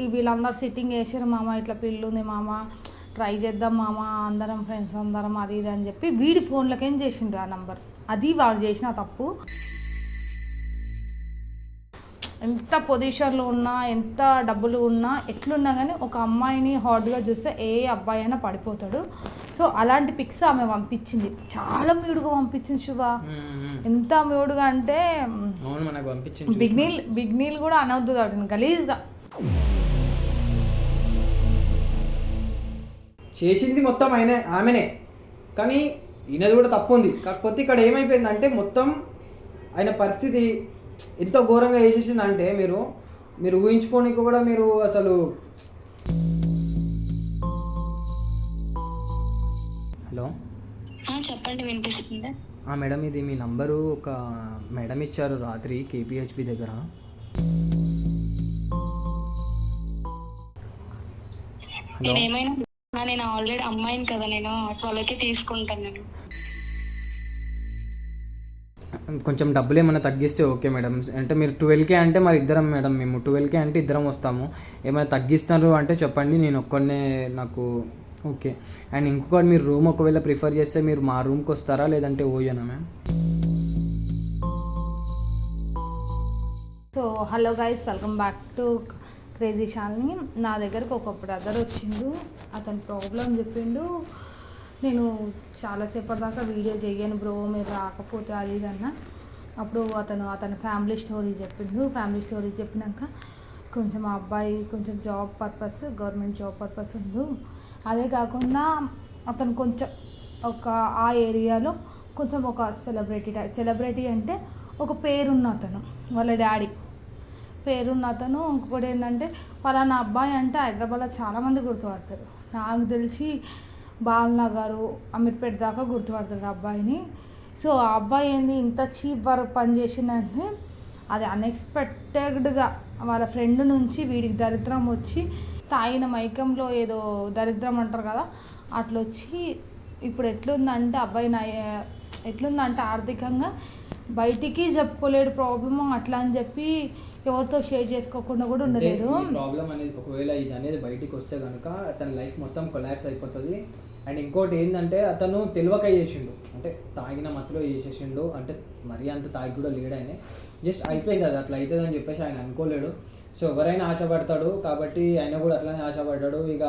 ఈ వీళ్ళందరూ సిట్టింగ్ వేసారు మామ ఇట్లా పిల్లు ఉంది మామ ట్రై చేద్దాం మామ అందరం ఫ్రెండ్స్ అందరం అది ఇది అని చెప్పి వీడి ఫోన్లకేం చేసిండు ఆ నంబర్ అది వాడు చేసిన తప్పు. ఎంత పొజిషన్లో ఉన్నా ఎంత డబ్బులు ఉన్నా ఎట్లున్నా కానీ ఒక అమ్మాయిని హాట్గా చూస్తే ఏ అబ్బాయి అయినా పడిపోతాడు. సో అలాంటి పిక్స్ ఆమె పంపించింది. చాలా మ్యూడ్గా పంపించింది శుభ. ఎంత మ్యూడ్గా అంటే అవును మనకు పంపించింది బిగ్ నీల్ బిగ్ నీల్ కూడా అనవద్దు గలీజ్గా. చేసింది మొత్తం ఆయన ఆమెనే. కానీ ఈయనది కూడా తప్పు ఉంది కాకపోతే ఇక్కడ ఏమైపోయిందంటే మొత్తం ఆయన పరిస్థితి ఎంత ఘోరంగా వేసేసింది అంటే మీరు మీరు ఊహించుకోనికి కూడా మీరు అసలు హలో? చెప్పండి వినిపిస్తుంది? ఆ మేడం ఇది మీ నంబరు ఒక మేడం ఇచ్చారు రాత్రి కేపీహెచ్పి దగ్గర. హలో? నేను ఆల్రెడీ అమ్మాయిని కదా నేను వాళ్ళకి తీసుకుంటాను. నేను కొంచెం డబ్బులు ఏమైనా తగ్గిస్తే ఓకే మేడం. అంటే మీరు ట్వెల్వ్కే అంటే మరి ఇద్దరం మేడం మేము ట్వెల్వ్కే అంటే ఇద్దరం వస్తాము. ఏమైనా తగ్గిస్తారు అంటే చెప్పండి నేను ఒక్కడనే నాకు ఓకే. అండ్ ఇంకొకటి మీరు రూమ్ ఒకవేళ ప్రిఫర్ చేస్తే మీరు మా రూమ్కి వస్తారా లేదంటే ఓయేనా ma'am? So hello guys welcome back to crazy Shalini నా దగ్గరకు ఒక బ్రదర్ వచ్చిండు. అతని ప్రాబ్లం చెప్పిండు. నేను చాలాసేపటి దాకా వీడియో చేయను బ్రో మీరు రాకపోతే అది ఇది అన్న. అప్పుడు అతను అతని ఫ్యామిలీ స్టోరీ చెప్పిండు. ఫ్యామిలీ స్టోరీ చెప్పినాక కొంచెం ఆ అబ్బాయి కొంచెం job purpose government job purpose ఉండు. అదే కాకుండా అతను కొంచెం ఒక ఆ ఏరియాలో కొంచెం ఒక సెలబ్రిటీ టైప్ సెలబ్రిటీ అంటే ఒక పేరున్న అతను వాళ్ళ డాడీ. పేరున్న అతను ఇంకొకటి ఏంటంటే పలానా అబ్బాయి అంటే హైదరాబాద్లో చాలామంది గుర్తుపడతారు. నాకు తెలిసి బాలనగర్ అమీర్పేట దాకా గుర్తుపడతారు అబ్బాయిని. సో ఆ అబ్బాయి ఏంది ఇంత చీప్ వర్క్ పని చేసిందంటే అది అన్ఎక్స్పెక్టెడ్గా వాళ్ళ ఫ్రెండ్ నుంచి వీడికి దరిద్రం వచ్చి తాగిన మైకంలో ఏదో దరిద్రం అంటారు కదా అట్లా వచ్చి ఇప్పుడు ఎట్లుందంటే అబ్బాయి నా ఎట్లుందంటే ఆర్థికంగా బయటికి చెప్పుకోలేడు ప్రాబ్లమ్ అట్లా అని చెప్పి ఎవరితో షేర్ చేసుకోకుండా కూడా ఉండలేడు ప్రాబ్లం అనేది ఒకవేళ ఇది అనేది బయటికి వస్తే కనుక అతని లైఫ్ మొత్తం కొలాప్స్ అయిపోతుంది. అండ్ ఇంకోటి ఏంటంటే అతను తెలివక చేసిండు. అంటే తాగిన మత్తులో చేసేసిండు. అంటే మరీ అంత తాగి కూడా లేడు ఆయన. జస్ట్ అయిపోయింది అది. అట్లా అవుతుంది అని చెప్పేసి ఆయన అనుకోలేడు. సో ఎవరైనా ఆశపడతాడు కాబట్టి ఆయన కూడా అట్లానే ఆశపడ్డాడు. ఇక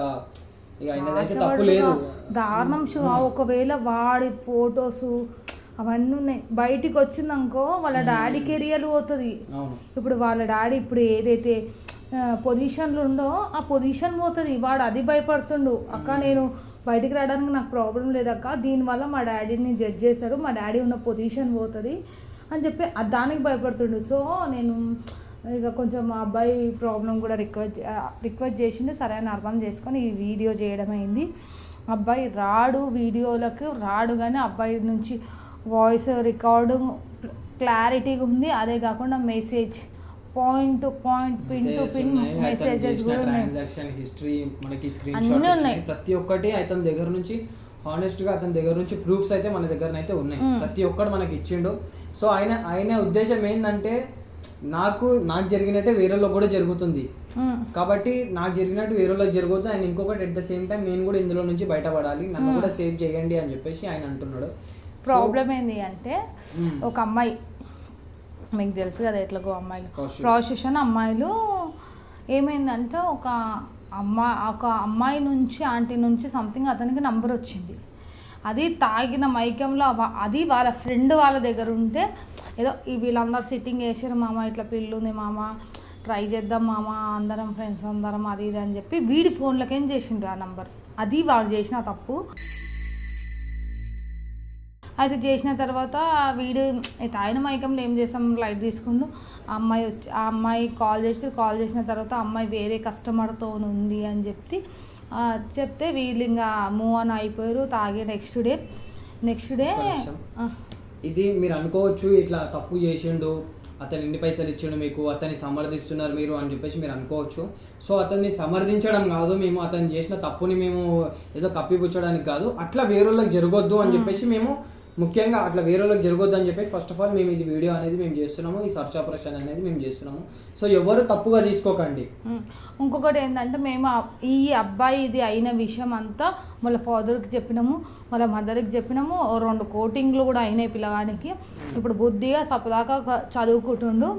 ఇక ఆయనదైతే తప్పు లేదు. దారుణం ఒకవేళ వాడి ఫొటోస్ అవన్నీ ఉన్నాయి. బయటికి వచ్చిందనుకో వాళ్ళ డాడీ కెరియర్ పోతుంది. ఇప్పుడు వాళ్ళ డాడీ ఇప్పుడు ఏదైతే పొజిషన్లు ఉందో ఆ పొజిషన్ పోతుంది. వాడు అది భయపడుతుండు. అక్క నేను బయటికి రావడానికి నాకు ప్రాబ్లం లేదక్క. దీనివల్ల మా డాడీని జడ్జ్ చేశాడు మా డాడీ ఉన్న పొజిషన్ పోతుంది. అని చెప్పి దానికి భయపడుతుండు. సో నేను ఇక కొంచెం మా అబ్బాయి ప్రాబ్లం కూడా రిక్వెస్ట్ రిక్వెస్ట్ చేసిండు. సరే అని అర్థం చేసుకొని ఈ వీడియో చేయడం అయింది అబ్బాయి రాడు వీడియోలకు రాడు కానీ అబ్బాయి నుంచి వాయిస్ రికార్డు క్లారిటీగా ఉంది. అదే కాకుండా message point to point pin to pin messages కూడా ఉన్నాయి. ట్రాన్సాక్షన్ హిస్టరీ మనకి స్క్రీన్ షాట్స్ ఉన్నాయి. ప్రతి ఒక్కటి అతని దగ్గర నుంచి హానెస్ట్గా అతని దగ్గర నుంచి ప్రూఫ్స్ అయితే మన దగ్గర అయితే ఉన్నాయి. ప్రతి ఒక్కటి మనకి ఇచ్చిండు. సో ఆయన ఆయన ఉద్దేశం ఏంటంటే నాకు నాకు జరిగినట్టే వేరేలో కూడా జరుగుతుంది. కాబట్టి నాకు జరిగినట్టు వేరేలో జరుగుతుంది అండ్ ఇంకొకటి అట్ ద సేమ్ టైం నేను కూడా ఇందులో నుంచి బయటపడాలి. నన్ను. కూడా సేవ్ చేయండి అని చెప్పేసి ఆయన అంటున్నాడు. ప్రాబ్లం ఏంది అంటే మ్మ్. ఒక అమ్మాయి మీకు తెలుసు కదా ఎట్లాగో అమ్మాయిలు. ప్రాస్టిట్యూషన్ అమ్మాయిలు ఏమైందంటే ఒక అమ్మా ఒక అమ్మాయి నుంచి ఆంటీ నుంచి సంథింగ్ అతనికి నంబర్ వచ్చింది అది తాగిన మైకంలో అది వాళ్ళ ఫ్రెండ్ వాళ్ళ దగ్గర ఉంటే ఏదో ఈ వీళ్ళందరూ సిట్టింగ్ వేసారు మామ ఇట్లా పిల్లు ఉంది మామ ట్రై చేద్దాం మామ అందరం ఫ్రెండ్స్ అందరం అది ఇది అని చెప్పి వీడి ఫోన్లకేం చేసిండు ఆ నంబర్ అది వాడు చేసిన తప్పు అయితే చేసిన తర్వాత వీడు ఆయన మైకంలో ఏం చేస్తాం? లైట్ తీసుకుంటూ ఆ అమ్మాయి వచ్చి ఆ అమ్మాయి కాల్ చేసి కాల్ చేసిన తర్వాత అమ్మాయి వేరే కస్టమర్తో ఉంది అని చెప్పి ఆ, చెప్తే వీళ్ళు ఇంకా మూవ్ ఆన్ అయిపోయారు. తాగే నెక్స్ట్ డే నెక్స్ట్ డే. ఇది మీరు అనుకోవచ్చు ఇట్లా తప్పు చేసిండు అతను ఎన్ని పైసలు ఇచ్చిండు మీకు అతన్ని సమర్థిస్తున్నారు మీరు అని చెప్పేసి మీరు అనుకోవచ్చు. సో అతన్ని సమర్థించడం కాదు మేము అతను చేసిన తప్పుని మేము ఏదో కప్పిపుచ్చడానికి కాదు అట్లా వేరేళ్ళకి జరగొద్దు అని చెప్పేసి మేము ముఖ్యంగా అట్లా వేరే వాళ్ళకి జరగొద్దు అని చెప్పి ఫస్ట్ ఆఫ్ ఆల్ మేము ఇది వీడియో అనేది మేము చేస్తున్నాము ఈ సర్చ్ ఆపరేషన్ అనేది మేము చేస్తున్నాము. సో ఎవరు తప్పుగా తీసుకోకండి. ఇంకొకటి ఏంటంటే మేము ఈ అబ్బాయి ఇది అయిన విషయం అంతా వాళ్ళ ఫాదర్కి చెప్పినాము వాళ్ళ మదర్కి చెప్పినాము. ఓ రెండు కోటింగ్లు కూడా అయినాయి పిల్లగానికి. ఇప్పుడు బుద్ధిగా సపదాకా చదువుకుంటుండు.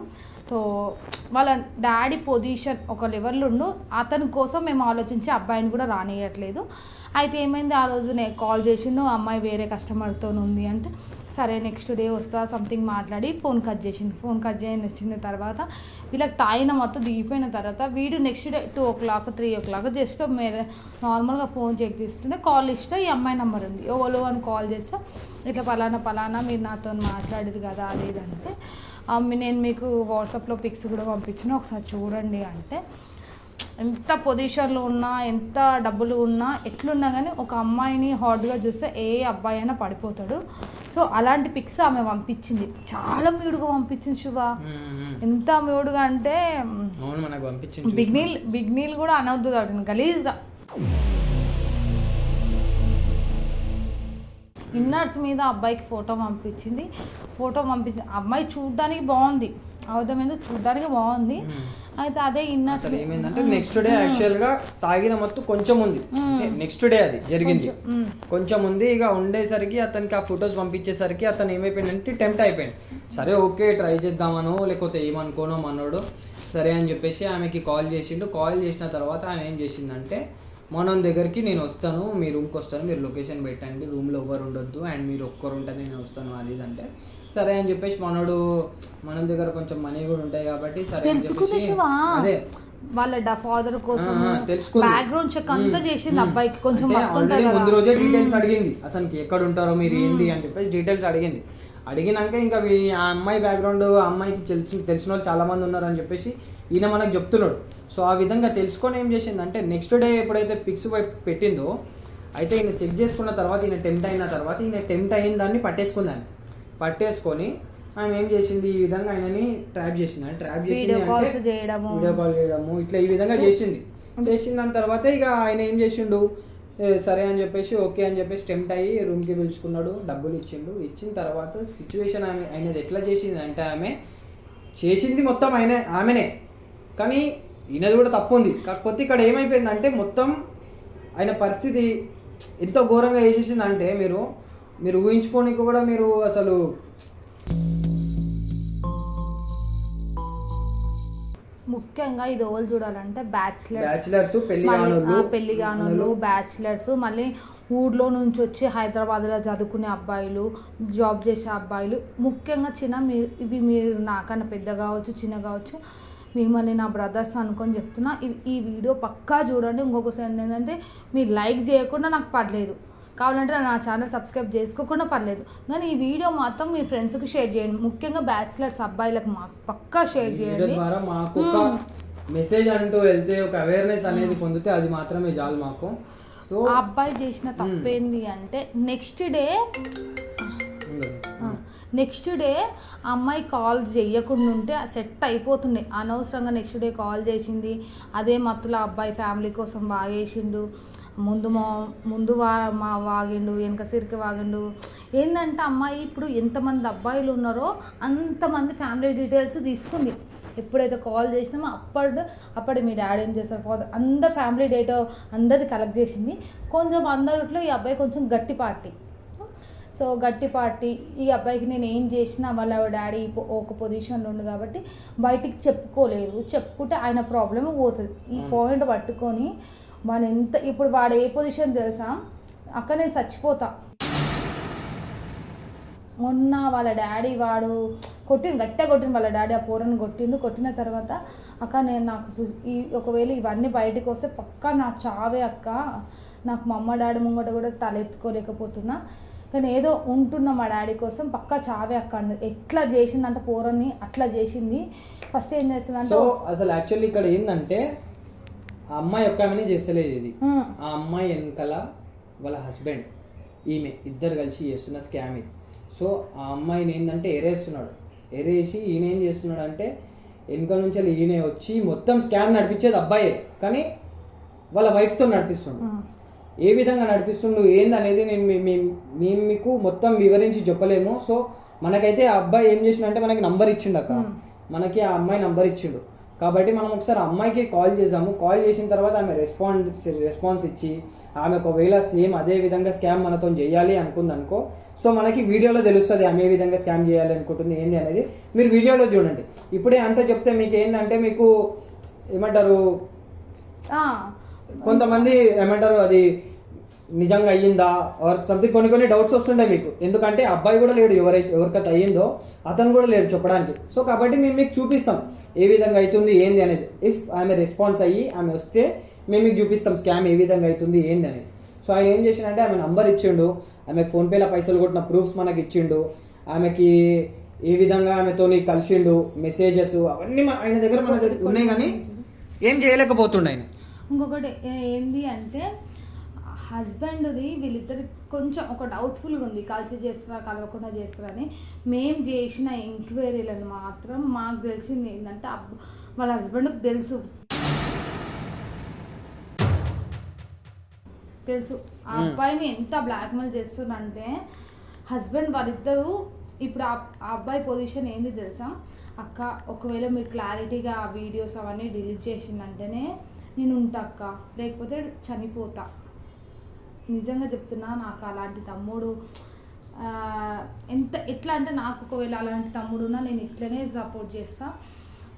సో వాళ్ళ డాడీ పొజిషన్ ఒక లెవెల్ ఉండు. అతని కోసం మేము ఆలోచించి అబ్బాయిని కూడా రానియట్లేదు. అయితే ఏమైంది? ఆ రోజు నేను కాల్ చేసిండు అమ్మాయి వేరే కస్టమర్తో ఉంది అంటే సరే నెక్స్ట్ డే వస్తా సంథింగ్ మాట్లాడి ఫోన్ కట్ చేసిండు. ఫోన్ కట్ చేయని వచ్చిన తర్వాత వీళ్ళకి తాయిన మొత్తం దిగిపోయిన తర్వాత వీడు next day two o'clock three o'clock just మీరు నార్మల్గా ఫోన్ చెక్ చేస్తుంటే కాల్ లిస్ట్లో ఈ అమ్మాయి నెంబర్ ఉంది. ఓలో అని కాల్ చేస్తే ఇట్లా పలానా పలానా మీరు నాతో మాట్లాడేది కదా అది ఇది నేను మీకు వాట్సాప్లో పిక్స్ కూడా పంపించిన ఒకసారి చూడండి అంటే ఎంత పొజిషన్లో ఉన్నా ఎంత డబ్బులు ఉన్నా ఎట్లున్నా కానీ ఒక అమ్మాయిని హార్డ్గా చూస్తే ఏ అబ్బాయి అయినా పడిపోతాడు. సో అలాంటి పిక్స్ ఆమె పంపించింది. చాలా మ్యూడ్గా పంపించింది శుభ. ఎంత మ్యూడ్గా అంటే బిగ్నీల్ బిగ్నీల్ కూడా అనవద్దు వాటిని గలీజ్గా. ఇన్నర్స్ మీద అబ్బాయికి ఫోటో పంపించింది. ఫోటో పంపించింది. అమ్మాయి చూడడానికి బాగుంది. అవధం ఎందుకు చూడడానికి బాగుంది. అయితే అదే అసలు ఏమైందంటే నెక్స్ట్ డే యాక్చువల్గా తాగిన మత్తు కొంచెం ఉంది. నెక్స్ట్ డే అది జరిగింది. కొంచెం ఉంది ఇక ఉండేసరికి అతనికి ఆ ఫొటోస్ పంపించేసరికి అతను ఏమైపోయిందంటే టెంప్ట్ అయిపోయింది. సరే ఓకే ట్రై చేద్దామనో లేకపోతే ఏమనుకోనో మనోడు సరే అని చెప్పేసి ఆమెకి కాల్ చేసిండు. కాల్ చేసిన తర్వాత ఆమె ఏం చేసిందంటే మనం దగ్గరికి నేను వస్తాను మీ రూమ్కి వస్తాను మీరు లొకేషన్ పెట్టండి రూమ్లో ఎవరు ఉండొద్దు అండ్ మీరు ఒక్కరు ఉంటే నేను వస్తాను అది అంటే. సరే అని చెప్పేసి మనోడు మన దగ్గర కొంచెం మనీ కూడా ఉంటాయి కాబట్టి సరే అని చెప్పేసి అదే. వాళ్ళ ఫాదర్ కోసం. బ్యాక్గ్రౌండ్ చెక్ అంతా చేసింది అబ్బాయికి కొంచెం ముందు రోజే డీటెయిల్స్ అడిగింది. అతనికి ఎక్కడ ఉంటారో మీరు ఏంటి అని చెప్పేసి డీటెయిల్స్ అడిగింది. అడిగినాక ఇంకా ఆ అమ్మాయి బ్యాక్గ్రౌండ్ ఆ అమ్మాయికి తెలిసి తెలిసిన వాళ్ళు చాలా మంది ఉన్నారు అని చెప్పేసి ఈయన మనకు చెప్తున్నాడు. సో ఆ విధంగా తెలుసుకొని ఏం చేసిందంటే నెక్స్ట్ డే ఎప్పుడైతే పిక్స్ పెట్టిందో అయితే ఈయన చెక్ చేసుకున్న తర్వాత ఈయన టెంప్ట్ అయిన తర్వాత ఈయన టెంప్ట్ అయిన దాన్ని పట్టేసుకుందాన్ని పట్టేసుకొని ఆమె ఏం చేసింది ఈ విధంగా ఆయనని ట్రాప్ చేసింది అంటే ట్రాప్ చేసింది వీడియో కాల్ చేయడము ఇట్లా ఈ విధంగా చేసింది చేసిన దాని తర్వాత ఇక ఆయన ఏం చేసిండు? సరే అని చెప్పేసి ఓకే అని చెప్పేసి టెంప్ట్ అయ్యి రూమ్కి పిలుచుకున్నాడు. డబ్బులు ఇచ్చిండు. ఇచ్చిన తర్వాత సిచ్యువేషన్ ఆమె ఆయనది ఎట్లా చేసింది అంటే ఆమె చేసింది మొత్తం ఆయన ఆమెనే. కానీ ఈయనది కూడా తప్పు ఉంది. కాకపోతే ఇక్కడ ఏమైపోయిందంటే మొత్తం ఆయన పరిస్థితి ఎంత ఘోరంగా వేసేసింది అంటే మీరు మీరు ఊహించుకోనికి కూడా మీరు అసలు ముఖ్యంగా ఇది ఓల్ చూడాలంటే బ్యాచిలర్స్. పెళ్ళి కానోళ్ళు, కానోళ్ళు బ్యాచిలర్స్. మళ్ళీ ఊర్లో నుంచి వచ్చి హైదరాబాద్లో చదువుకునే అబ్బాయిలు జాబ్ చేసే అబ్బాయిలు. ముఖ్యంగా చిన్న మీరు ఇవి మీరు నాకన్నా పెద్ద కావచ్చు చిన్న కావచ్చు మిమ్మల్ని నా బ్రదర్స్ అనుకొని చెప్తున్నా. ఈ వీడియో పక్కా చూడండి. ఇంకొక సెండ్ ఏంటంటే మీరు లైక్ చేయకుండా నాకు పర్లేదు కావాలంటే నా ఛానల్ సబ్స్క్రైబ్ చేసుకోకుండా పర్లేదు. కానీ ఈ వీడియో మాత్రం మీ ఫ్రెండ్స్కి షేర్ చేయండి. ముఖ్యంగా బ్యాచిలర్స్ అబ్బాయిలకు మా పక్కా షేర్ చేయండి. మెసేజ్ అంటూ వెళ్తే ఒక అవేర్నెస్ అనేది పొందితే అది మాత్రమే చాలు మాకు. సో ఆ అబ్బాయి చేసిన తప్పేంది అంటే నెక్స్ట్ డే నెక్స్ట్ డే అమ్మాయి కాల్ చేయకుండా ఉంటే సెట్ అయిపోతుండే. అనవసరంగా నెక్స్ట్ డే కాల్ చేసింది. అదే మత్తులో అబ్బాయి ఫ్యామిలీ కోసం బాగేసిండు ముందు మా ముందు వా మా వాగిండు వెనక సిరికి వాగిండు. ఏంటంటే అమ్మాయి ఇప్పుడు ఎంతమంది అబ్బాయిలు ఉన్నారో అంతమంది ఫ్యామిలీ డీటెయిల్స్ తీసుకుంది. ఎప్పుడైతే కాల్ చేసినామో అప్పటి అప్పటి మీ డాడీ ఏం చేస్తారు ఫాదర్? అందరు ఫ్యామిలీ డేటా అందరిది కలెక్ట్ చేసింది. కొంచెం అందరిట్లో ఈ అబ్బాయి కొంచెం గట్టి పార్టీ. సో గట్టి పార్టీ. ఈ అబ్బాయికి నేను ఏం చేసినా వాళ్ళ డాడీ ఒక పొజిషన్లో ఉండు కాబట్టి బయటికి చెప్పుకోలేరు. చెప్పుకుంటే ఆయన ప్రాబ్లమ్ పోతుంది. ఈ పాయింట్ పట్టుకొని వాడు ఎంత ఇప్పుడు వాడు ఏ పొజిషన్ తెలుసా? అక్క నేను చచ్చిపోతా. మొన్న వాళ్ళ డాడీ వాడు కొట్టిండు గట్టిగా కొట్టిండు వాళ్ళ డాడీ ఆ పోరని కొట్టిండు. కొట్టిన తర్వాత అక్క నేను నాకు ఈ ఒకవేళ ఇవన్నీ బయటకు వస్తే పక్కా నా చావే అక్క. నాకు మా అమ్మ డాడీ ముంగట కూడా తలెత్తుకోలేకపోతున్నా. కానీ ఏదో ఉంటున్నా మా డాడీ కోసం పక్కా చావే అక్క అన్నది. ఎట్లా చేసిందంటే పోరని అట్లా చేసింది. ఫస్ట్ ఏం చేసిందంటే అసలు యాక్చువల్లీ ఇక్కడ ఏంటంటే ఆ అమ్మాయి ఒక్క ఆమెనే చేస్తలేదు ఇది. "ఉమ్, ఆ అమ్మాయి వెనకాల వాళ్ళ హస్బెండ్ ఈమె ఇద్దరు కలిసి చేస్తున్న స్కామ్ ఇది. సో ఆ అమ్మాయిని ఏంటంటే ఎరేస్తున్నాడు. ఎరేసి ఈయన ఏం చేస్తున్నాడు అంటే వెనక నుంచి వెళ్ళి ఈయన వచ్చి మొత్తం స్కామ్ నడిపించేది అబ్బాయే. కానీ వాళ్ళ వైఫ్తో నడిపిస్తున్నాడు ఉమ్, ఏ విధంగా నడిపిస్తుండు ఏంది అనేది నేను మేము మీకు మొత్తం వివరించి చెప్పలేము. సో మనకైతే ఆ అబ్బాయి ఏం చేసిండంటే మనకి నంబర్ ఇచ్చిండు అక్క. మనకి ఆ అమ్మాయి నంబర్ ఇచ్చిండు. కాబట్టి మనం ఒకసారి అమ్మాయికి కాల్ చేసాము కాల్ చేసిన తర్వాత ఆమె రెస్పాన్స్ రెస్పాన్స్ ఇచ్చి ఆమె ఒకవేళ సేమ్ అదే విధంగా స్కామ్ మనతో చేయాలి అనుకుంది అనుకో సో మనకి వీడియోలో తెలుస్తుంది ఆమె ఏ విధంగా స్కామ్ చేయాలి అనుకుంటుంది ఏంది అనేది మీరు వీడియోలో చూడండి. ఇప్పుడే అంతా చెప్తే మీకు ఏంటంటే మీకు ఏమంటారు? కొంతమంది ఏమంటారు అది నిజంగా అయ్యిందా? ఆర్ సంథింగ్ కొన్ని కొన్ని డౌట్స్ వస్తుండే మీకు. ఎందుకంటే అబ్బాయి కూడా లేడు ఎవరైతే ఎవరికైతే అయ్యిందో అతను కూడా లేడు చెప్పడానికి. సో కాబట్టి మేము మీకు చూపిస్తాం ఏ విధంగా అవుతుంది ఏంది అనేది. ఇఫ్ ఆమె రెస్పాన్స్ అయ్యి ఆమె వస్తే మేము మీకు చూపిస్తాం స్కామ్ ఏ విధంగా అవుతుంది ఏంది అనేది. సో ఆయన ఏం చేసిండంటే ఆమె నంబర్ ఇచ్చిండు. ఆమెకు ఫోన్పేలో పైసలు కొట్టిన ప్రూఫ్స్ మనకి ఇచ్చిండు. ఆమెకి ఏ విధంగా ఆమెతో కలిసిండు మెసేజెస్ అవన్నీ మన- ఆయన దగ్గర మన దగ్గర ఉన్నాయి కానీ ఏం చేయలేకపోతుండే ఆయన. ఇంకొకటి ఏంది అంటే హస్బెండ్ది వీళ్ళిద్దరి కొంచెం ఒక డౌట్ఫుల్గా ఉంది. కలిసి చేస్తారా కలవకుండా చేస్తారా అని. మేము చేసిన ఎంక్వైరీలను మాత్రం మాకు తెలిసింది ఏంటంటే అబ్బ- వాళ్ళ హస్బెండ్కి తెలుసు. తెలుసు. ఆ అబ్బాయిని ఎంత బ్లాక్మెయిల్ చేస్తుందంటే హస్బెండ్ వాళ్ళిద్దరూ ఇప్పుడు ఆ ఆ అబ్బాయి పొజిషన్ ఏంది తెలుసా? అక్క ఒకవేళ మీరు క్లారిటీగా ఆ వీడియోస్ అవన్నీ డిలీట్ చేసిందంటేనే నేను ఉంటా అక్క. లేకపోతే చనిపోతా. నిజంగా చెప్తున్నా నాకు అలాంటి తమ్ముడు ఎంత ఎట్లా అంటే నాకు ఒకవేళ అలాంటి తమ్ముడు ఉన్నా నేను ఇట్లనే సపోర్ట్ చేస్తా.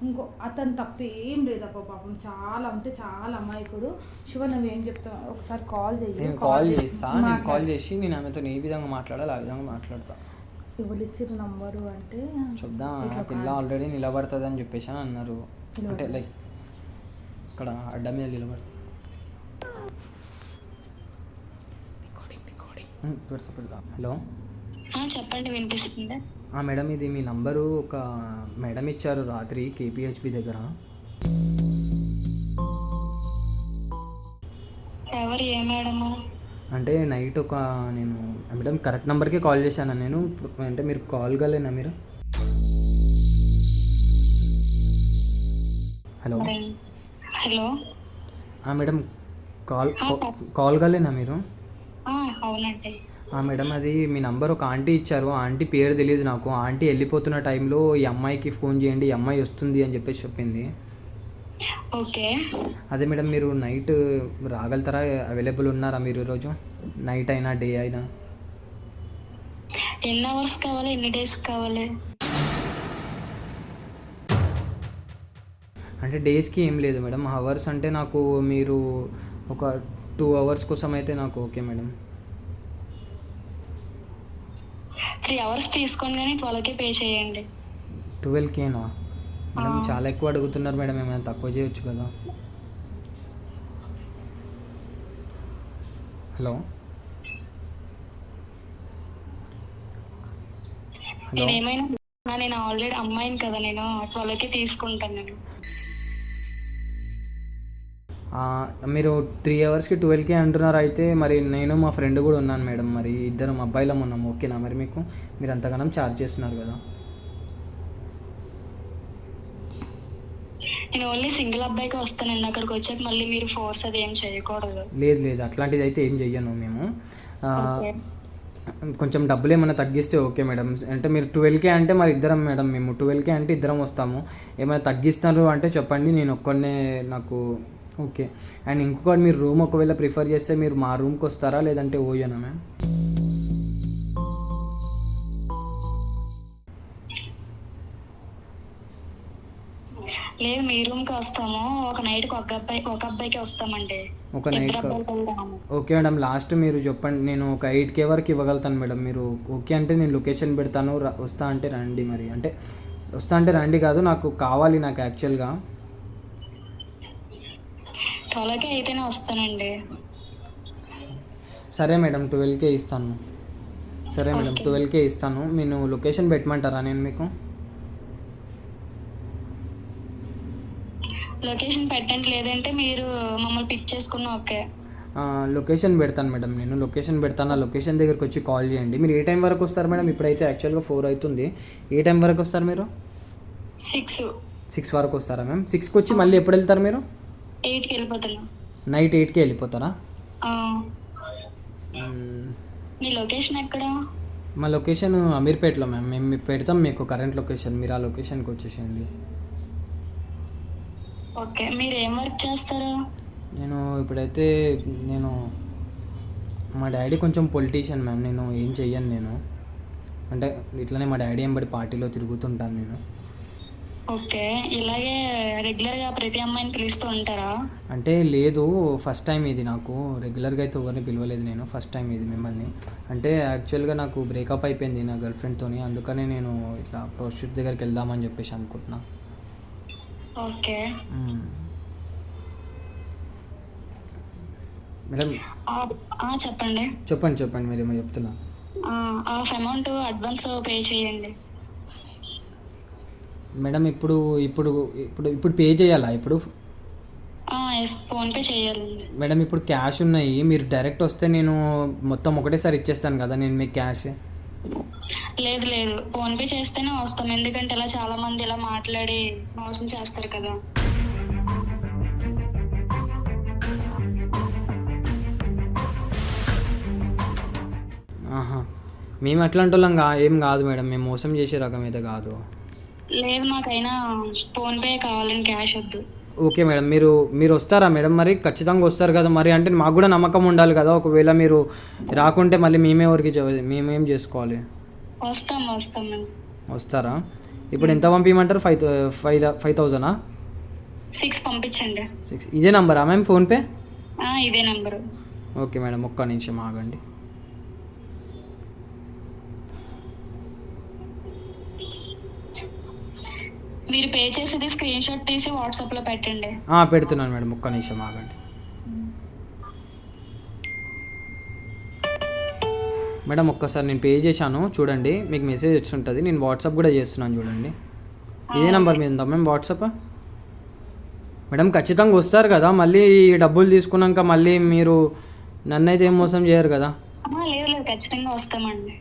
ఇంకో అతను తప్పు ఏం లేదప్ప పాపం. చాలా అంటే చాలా అమాయకుడు. శివ నువ్వేం చెప్తావు? ఒకసారి కాల్ నేను కాల్ చేస్తా. నేను కాల్ చేసి నేను ఆమెతో ఏ విధంగా మాట్లాడాలి ఆ విధంగా మాట్లాడతా. ఎవరు ఇచ్చిన నంబరు అంటే? చూద్దాం. పిల్ల ఆల్రెడీ నిలబడుతుంది అని చెప్పేసి అని అన్నారు. అంటే లైక్ ఇక్కడ అడ్డ మీద నిలబడుతుంది పెడతా పెడతా. హలో? చెప్పండి వినిపిస్తుంది? మేడం ఇది మీ నంబరు ఒక మేడం ఇచ్చారు రాత్రి కేపీహెచ్పి దగ్గర. ఎవరు ఏ మేడము? అంటే నైట్ ఒక నేను మేడం కరెక్ట్ నెంబర్కే కాల్ చేశాను నేను? అంటే మీరు కాల్ కాలేనా మీరు? Hello? Hello? Madam call call కాలేనా మీరు? అవునండి. ఆ మేడం అది మీ నంబర్ ఒక ఆంటీ ఇచ్చారు. ఆంటీ పేరు తెలియదు నాకు. ఆంటీ వెళ్ళిపోతున్న టైంలో ఈ అమ్మాయికి ఫోన్ చేయండి ఈ అమ్మాయి వస్తుంది అని చెప్పేసి చెప్పింది. ఓకే. అదే మేడం మీరు నైట్ రాగలుగుతారా? అవైలబుల్ ఉన్నారా మీరు ఈరోజు? నైట్ అయినా డే అయినా? ఎన్ని అవర్స్ కావాలి? ఎన్ని డేస్ కావాలి? అంటే డేస్కి ఏం లేదు మేడం. అవర్స్ అంటే నాకు మీరు ఒక టూ అవర్స్ కోసం అయితే నాకు ఓకే మేడం. త్రీ అవర్స్ తీసుకొని కానీ ట్వెల్వ్కే పే చేయండి. ట్వెల్వ్ కేనా మేడం చాలా ఎక్కువ అడుగుతున్నారు మేడం ఏమైనా తక్కువ చేయొచ్చు కదా. హలో. నేను ఏమైనా నేను ఆల్రెడీ అమ్మాయిని కదా నేను ట్వెల్వ్కే తీసుకుంటాను నేను. మీరు త్రీ అవర్స్కి ట్వెల్వ్కి అంటున్నారు అయితే మరి నేను మా ఫ్రెండ్ కూడా ఉన్నాను మేడం మరి ఇద్దరం అబ్బాయిలం ఉన్నాం ఓకేనా మరి మీకు? మీరు అంతగానం ఛార్జ్ చేస్తున్నారు కదా. నేను ఓన్లీ సింగిల్ అబ్బాయికి వస్తానండి అక్కడికి వచ్చాక మళ్ళీ మీరు ఫోర్స్ అది ఏం చేయకూడదు. లేదు లేదు అట్లాంటిది అయితే ఏం చెయ్యను మేము. కొంచెం డబ్బులు ఏమైనా తగ్గిస్తే ఓకే మేడం. అంటే మీరు ట్వెల్వ్కే అంటే మరి ఇద్దరం మేడం మేము ట్వెల్వ్కే అంటే ఇద్దరం వస్తాము. ఏమైనా తగ్గిస్తారు అంటే చెప్పండి నేను ఒక్కడనే నాకు ఓకే. అండ్ ఇంకొకటి మీరు రూమ్ ఒకవేళ ప్రిఫర్ చేస్తే మీరు మా రూమ్కి వస్తారా? లేదంటే ఓయేనా మ్యామ్? లేదు మీ రూమ్కి వస్తాము. ఒక నైట్ ఒక అబ్బాయి ఒక అబ్బాయికి వస్తామండి. ఒక నైట్ ఓకే మేడం లాస్ట్ మీరు చెప్పండి. నేను ఒక ఎయిట్ కే వరకు ఇవ్వగలుగుతాను మేడం. మీరు ఓకే అంటే నేను లొకేషన్ పెడతాను. వస్తా అంటే రండి మరి. అంటే వస్తా అంటే రండి కాదు నాకు కావాలి నాకు యాక్చువల్గా. ట్వెల్వ్కి అయితేనే వస్తానండి. సరే మేడం ట్వెల్వ్కే ఇస్తాను. సరే మేడం ట్వెల్వ్కే ఇస్తాను. నేను లొకేషన్ పెట్టమంటారా నేను మీకు? లొకేషన్ పెట్టండి లేదంటే మీరు మమ్మల్ని పిక్ చేసుకున్న ఓకే. లొకేషన్ పెడతాను మేడం నేను. లొకేషన్ పెడతాను. ఆ లొకేషన్ దగ్గరకు వచ్చి కాల్ చేయండి. మీరు ఏ టైం వరకు వస్తారు మేడం? ఇప్పుడైతే యాక్చువల్గా ఫోర్ అవుతుంది. ఏ టైం వరకు వస్తారు మీరు? సిక్స్. సిక్స్ వరకు వస్తారా మ్యామ్? సిక్స్కి వచ్చి మళ్ళీ ఎప్పుడు వెళ్తారు మీరు? ఎయిట్కి వెళ్ళిపోతున్నాం నైట్ ఎయిట్కి వెళ్ళిపోతారా. మీ లొకేషన్ ఎక్కడ? మా లొకేషన్ అమీర్పేటలో మ్యామ్. మేము పెడతాం మీకు కరెంట్ లొకేషన్. మీరు ఆ లొకేషన్కి వచ్చేసేయండి. ఓకే. మీరు ఏం వర్క్ చేస్తారు? నేను ఇప్పుడైతే నేను మా డాడీ కొంచెం పొలిటీషియన్ మ్యామ్. నేను ఏం చెయ్యను నేను. అంటే ఇట్లనే మా డాడీ ఎంబడి పార్టీలో తిరుగుతుంటాను నేను. ఓకే. ఇలాగే రెగ్యులర్గా ప్రతి అమ్మాయిని పిలుస్తూ ఉంటారా? అంటే లేదు ఫస్ట్ టైం ఇది నాకు. రెగ్యులర్గా అయితే ఎవరిని పిలవలేదు నేను ఫస్ట్ టైం ఇది మిమ్మల్ని. అంటే యాక్చువల్గా నాకు బ్రేకప్ అయిపోయింది నా గర్ల్ ఫ్రెండ్తోని అందుకనే నేను ఇట్లా ప్రోస్టిట్యూట్ దగ్గరికి వెళ్దామని చెప్పేసి అనుకుంటున్నా. ఓకే. మేడం చెప్పండి. చెప్పండి చెప్పండి మీరేమో చెప్తున్నా. హాఫ్ అమౌంట్ అడ్వాన్స్ పే చేయండి. మేడం ఇప్పుడు ఇప్పుడు ఇప్పుడు ఇప్పుడు పే చేయాలా? ఇప్పుడు? ఎస్ ఫోన్ పే చేయాలండి. మేడం ఇప్పుడు క్యాష్ ఉన్నాయి. మీరు డైరెక్ట్ వస్తే నేను మొత్తం ఒకటేసారి ఇచ్చేస్తాను కదా నేను మీకు క్యాష్ లేదు లేదు. ఫోన్ పే చేస్తేనే వస్తాం. ఎందుకంటే ఇలా చాలా మంది ఇలా మాట్లాడి మోసం చేస్తారు కదా. ఆహా. మేము అట్లాంటి వాళ్ళం కా ఏం కాదు మేడం. మేము మోసం చేసే రకం అయితే కాదు. లేదు మాకైనా ఫోన్ పే కావాలని క్యాష్ వద్దు. ఓకే మేడం మీరు మీరు వస్తారా మేడం మరి? ఖచ్చితంగా వస్తారు కదా మరి. అంటే మాకు కూడా నమ్మకం ఉండాలి కదా. ఒకవేళ మీరు రాకుంటే మళ్ళీ మేమే వరకు చె- మేమేం చేసుకోవాలి? వస్తాం వస్తాం మేము వస్తారా? ఇప్పుడు ఎంత పంపించమంటారు ఫైవ్ ఫైవ్ ఫైవ్ థౌజండా సిక్స్ పంపించండి. సిక్స్ ఇదే నంబరా మ్యామ్ ఫోన్పే ఇదే నెంబరు. ఓకే మేడం ఒక్క నిమిషం ఆగండి. మీరు పే చేసేది స్క్రీన్ షాట్ తీసి వాట్సాప్లో పెట్టండి. ఆ, పెడుతున్నాను మేడం. ఒక్క నిమిషం ఆగండి. మేడం ఒక్కసారి నేను పే చేశాను. చూడండి మీకు మెసేజ్ వచ్చి నేను వాట్సాప్ కూడా చేస్తున్నాను చూడండి. ఇదే నెంబర్ మీద ఉందా మేము వాట్సాప్ మేడం ఖచ్చితంగా వస్తారు కదా. మళ్ళీ డబ్బులు తీసుకున్నాక మళ్ళీ మీరు నన్ను అయితే ఏం మోసం చేయరు కదా. లేదు. ఖచ్చితంగా వస్తామండి.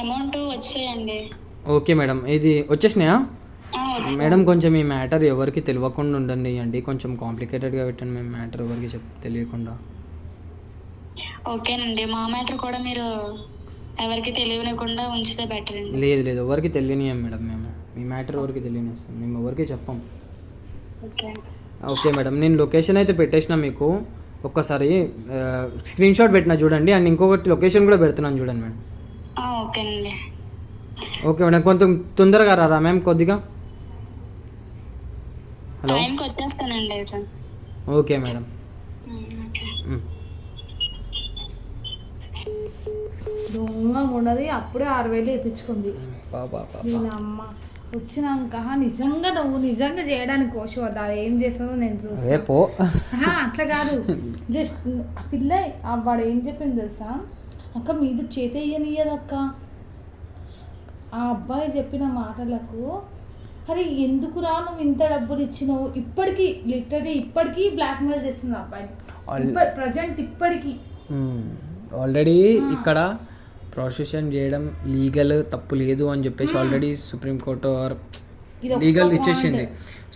అమౌంట్ వచ్చేయండి. Okay madam. ఇది వచ్చేసినాయా. మేడం కొంచెం ఈ మ్యాటర్ ఎవరికి తెలియకుండా ఉండండి అండి. కొంచెం కాంప్లికేటెడ్గా పెట్టండి మేము మ్యాటర్ ఎవరికి చెప్ తెలియకుండా. ఓకేనండి. మా మ్యాటర్ కూడా మీరు ఎవరికి తెలియనివ్వకుండా ఉంచితే బెటర్ అండి. లేదు లేదు. ఎవరికి తెలియనియం మేడం మేము. మీ మ్యాటర్ ఎవరికి తెలియనిస్తాం. మేము ఎవరికి చెప్పం. ఓకే. Okay madam. నేను లొకేషన్ అయితే పెట్టేసిన మీకు. ఒక్కసారి స్క్రీన్ షాట్ పెట్టిన చూడండి. అండ్ ఇంకొకటి లొకేషన్ కూడా పెడుతున్నాను చూడండి మేడం. ఓకేనండి. ఓకే మేడం కొంచెం తొందరగా రారా మ్యామ్ కొద్దిగా? హలో? టైంకి వచ్చేస్తానండి అయితే. Okay madam. ఓకే. దొంగ ఉన్నది అప్పుడే ఆరు వేలు వేయించుకుంది వీళ్ళ అమ్మ వచ్చినాక నిజంగా నువ్వు నిజంగా చేయడానికి కోశం వద్దు? అది ఏం చేస్తుందో నేను చూస్తాను అట్లా కాదు. జస్ట్ ఆ పిల్ల ఆ వాడు ఏం చెప్పింది తెలుసా? అక్క మీద చేత ఇయ్యనియ్యదు అక్క ఆ అబ్బాయి చెప్పిన మాటలకు అరే ఎందుకురా నువ్వు ఇంత డబ్బులు ఇచ్చినావు ఇప్పటికీ లిటరీ ఇప్పటికీ బ్లాక్మెయిల్ చేస్తుంది అబ్బాయి. ప్రజెంట్ ఇప్పటికీ. ఆల్రెడీ ఇక్కడ ప్రాసెషన్ చేయడం లీగల్ తప్పు లేదు అని చెప్పేసి already supreme court or legal. ఇచ్చేసింది.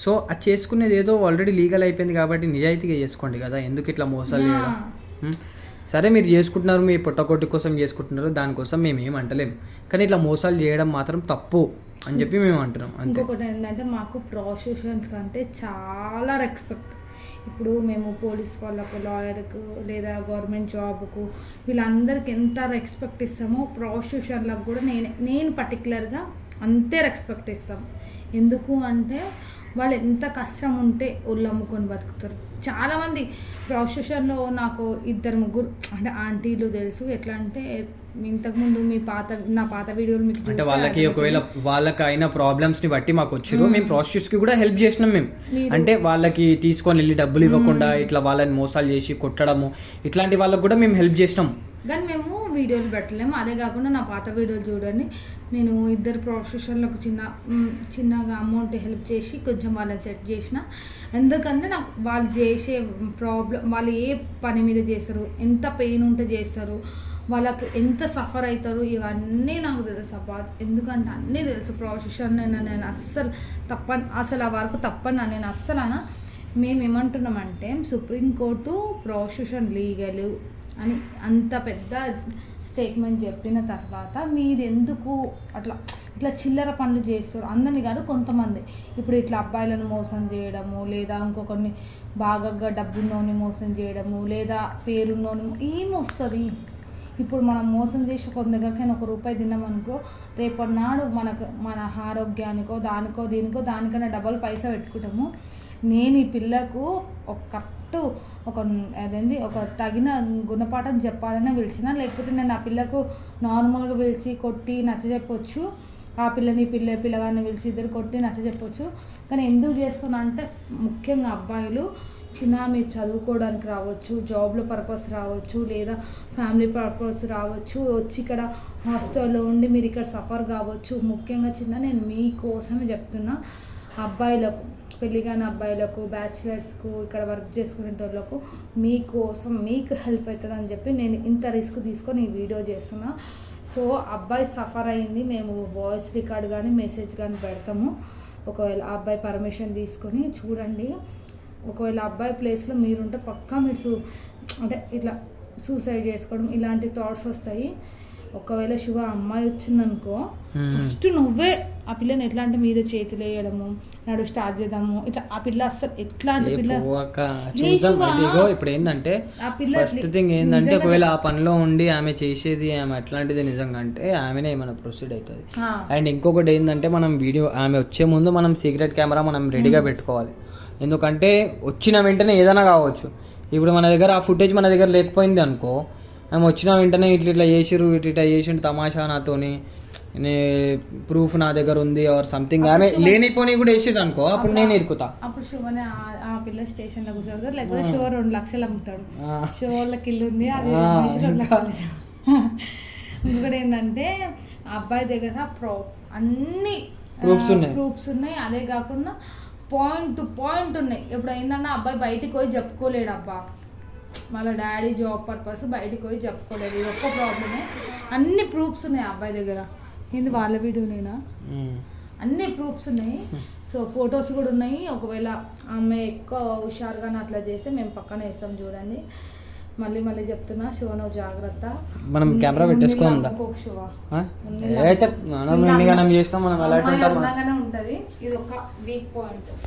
సో అది చేసుకునేది ఏదో ఆల్రెడీ లీగల్ అయిపోయింది కాబట్టి నిజాయితీగా చేసుకోండి కదా. ఎందుకు ఇట్లా మోసాలు చేయడం. సరే మీరు చేసుకుంటున్నారు మీ పుట్టకొట్టి కోసం చేసుకుంటున్నారు దానికోసం మేము ఏం అంటలేం. కానీ ఇట్లా మోసాలు చేయడం మాత్రం తప్పు అని చెప్పి మేము అంటున్నాం అంతే. ఇంకొకటి ఏంటంటే మాకు ప్రాసెషన్స్ అంటే చాలా రెస్పెక్ట్ ఇప్పుడు మేము పోలీస్ వాళ్ళకు లాయర్కు లేదా గవర్నమెంట్ జాబ్కు వీళ్ళందరికీ ఎంత రెస్పెక్ట్ ఇస్తామో ప్రాసెషన్లకు కూడా నేను నేను పర్టికులర్గా అంతే రెస్పెక్ట్ ఇస్తాం. ఎందుకు అంటే వాళ్ళు ఎంత కష్టం ఉంటే ఒళ్ళు అమ్ముకొని బతుకుతారు. చాలామంది ప్రాసెషన్లో నాకు ఇద్దరు ముగ్గురు అంటే ఆంటీలు తెలుసు. ఎట్లా అంటే ఇంతకుముందు మీ పాత నా పాత వీడియోలు మీకు అంటే వాళ్ళకి. ఒకవేళ వాళ్ళకి అయిన ప్రాబ్లమ్స్ని బట్టి మాకు వచ్చారు. మేము. ప్రాస్టిట్యూట్స్కి కూడా హెల్ప్ చేసినాం మేము. అంటే వాళ్ళకి తీసుకొని వెళ్ళి డబ్బులు ఇవ్వకుండా ఇట్లా వాళ్ళని మోసాలు చేసి కొట్టడము ఇట్లాంటి వాళ్ళకి కూడా మేము హెల్ప్ చేసినాం. కానీ మేము వీడియోలు పెట్టలేము. అదే కాకుండా నా పాత వీడియోలు చూడండి. నేను ఇద్దరు ప్రొఫెషన్లకు చిన్న చిన్నగా అమౌంట్ హెల్ప్ చేసి కొంచెం వాళ్ళని సెట్ చేసిన. ఎందుకంటే నాకు వాళ్ళు చేసే ప్రాబ్లం వాళ్ళు ఏ పని మీద చేస్తారు ఎంత పెయిన్ ఉంటే చేస్తారు వాళ్ళకి ఎంత సఫర్ అవుతారు ఇవన్నీ నాకు తెలుసు అబ్బా. ఎందుకంటే అన్నీ తెలుసు. ప్రొఫెషన్ నేను అస్సలు తప్పని అసలు ఆ వరకు తప్పని నేను అస్సలు అన మేము ఏమంటున్నామంటే సుప్రీంకోర్టు ప్రాసిక్యూషన్ లీగల్ అని అంత పెద్ద స్టేట్మెంట్ చెప్పిన తర్వాత మీరు ఎందుకు అట్లా ఇట్లా చిల్లర పనులు చేస్తారు? అందరిని కాదు కొంతమంది. ఇప్పుడు ఇట్లా అబ్బాయిలను మోసం చేయడము లేదా ఇంకొకరిని బాగా డబ్బున్నోని మోసం చేయడము లేదా పేరున్నోని ఏం వస్తుంది ఇప్పుడు మనం మోసం చేసి కొంత ఒక రూపాయి తిన్నామనుకో రేపటి నాడు మనకు మన ఆరోగ్యానికో దానికో దీనికో దానికైనా డబల్ పైసా పెట్టుకుంటాము. నేను ఈ పిల్లకు ఒక కరెక్ట్ ఒక అదేంది ఒక తగిన గుణపాఠం చెప్పాలని పిలిచిన లేకపోతే నేను ఆ పిల్లకు నార్మల్గా పిలిచి కొట్టి నచ్చజెప్పొచ్చు ఆ పిల్లని పిల్ల పిల్లగాన్ని పిలిచి ఇద్దరు కొట్టి నచ్చజెప్పొచ్చు కానీ ఎందుకు చేస్తున్నా అంటే ముఖ్యంగా అబ్బాయిలు చిన్న మీరు చదువుకోవడానికి రావచ్చు జాబ్లో పర్పస్ రావచ్చు లేదా ఫ్యామిలీ పర్పస్ రావచ్చు వచ్చి ఇక్కడ హాస్టల్లో ఉండి మీరు ఇక్కడ సఫర్ కావచ్చు. ముఖ్యంగా చిన్న నేను మీకోసమే చెప్తున్నా అబ్బాయిలకు పెళ్ళి కాని అబ్బాయిలకు బ్యాచిలర్స్కు ఇక్కడ వర్క్ చేసుకునే వాళ్ళకు మీకోసం మీకు హెల్ప్ అవుతుంది అని చెప్పి నేను ఇంత రిస్క్ తీసుకొని ఈ వీడియో చేస్తున్నా. సో అబ్బాయి సఫర్ అయింది. మేము వాయిస్ రికార్డ్ కానీ మెసేజ్ కానీ పెడతాము. ఒకవేళ అబ్బాయి పర్మిషన్ తీసుకొని చూడండి. ఒకవేళ అబ్బాయి ప్లేస్లో మీరుంటే పక్కా మీరు సూ అంటే ఇట్లా సూసైడ్ చేసుకోవడం ఇలాంటి థాట్స్ వస్తాయి. ఒకవేళ శివ అమ్మాయి వచ్చిందనుకో Hmm. ఫస్ట్ నువ్వే ఆ పిల్లని ఎట్లా అంటే మీద చేతులు వేయడము నడు స్టార్ట్ చేద్దాము ఇట్లా ఆ పిల్ల అస్సలు ఎట్లాంటి ఏ పిల్ల చూద్దాం ఇప్పుడు ఏంటంటే ఆ పిల్ల ఫస్ట్ ఎట్లి- థింగ్ ఏంటంటే ఒకవేళ ఆ పనిలో ఉండి ఆమె చేసేది ఆమె ఎట్లాంటిది నిజంగా అంటే ఆమెనే ఏమైనా ప్రొసీడ్ అవుతుంది. అండ్ ఇంకొకటి ఏంటంటే మనం వీడియో ఆమె వచ్చే ముందు మనం సీక్రెట్ కెమెరా మనం రెడీగా పెట్టుకోవాలి. ఎందుకంటే వచ్చిన వెంటనే ఏదైనా కావచ్చు. ఇప్పుడు మన దగ్గర ఆ ఫుటేజ్ మన దగ్గర లేకపోయింది అనుకో ఆమె వచ్చిన వెంటనే ఇట్లా ఇట్లా చేసిరు ఇట్లా ఇట్లా చేసిండు తమాషా నాతోని. ప్రూఫ్ నా దగ్గర ఉంది ఆర్ సంథింగ్ ఆమె లేనిపోని కూడా వేసేది అనుకో అప్పుడు నేను ఇరుకుతా. అప్పుడు శివనే ఆ- ఆ పిల్ల స్టేషన్లో కూర్చోడు లేకపోతే శివ రెండు లక్షలు అమ్ముతాడు. షో వాళ్ళకి ఇల్లు ఉంది అది రెండు లక్షలు. ఇంకొకటి ఏంటంటే అబ్బాయి దగ్గర ప్రో అన్ని Proofs ఉన్నాయి. ప్రూఫ్స్ ఉన్నాయి. అదే కాకుండా పాయింట్ టు పాయింట్ ఉన్నాయి. ఇప్పుడు ఏంటన్నా అబ్బాయి బయటికి పోయి చెప్పుకోలేడు అబ్బా. వాళ్ళ డాడీ జాబ్ పర్పస్ బయటికి పోయి చెప్పుకోలేదు. ఇది ఒక్క ప్రాబ్లమే. అన్ని ప్రూఫ్స్ ఉన్నాయి అబ్బాయి దగ్గర. ఏంది వాళ్ళ వీడియోనేనా. అన్ని ప్రూఫ్స్ ఉన్నాయి. సో ఫొటోస్ కూడా ఉన్నాయి. ఒకవేళ ఆమె ఎక్కువ హుషారుగానే అట్లా చేస్తే మేము పక్కన వేస్తాం చూడండి. మళ్ళీ మళ్ళీ చెప్తున్నా శివ నువ్వు జాగ్రత్త. మనం కెమెరా శివ. మనం ఉంటది. ఇది ఒక వీక్ పాయింట్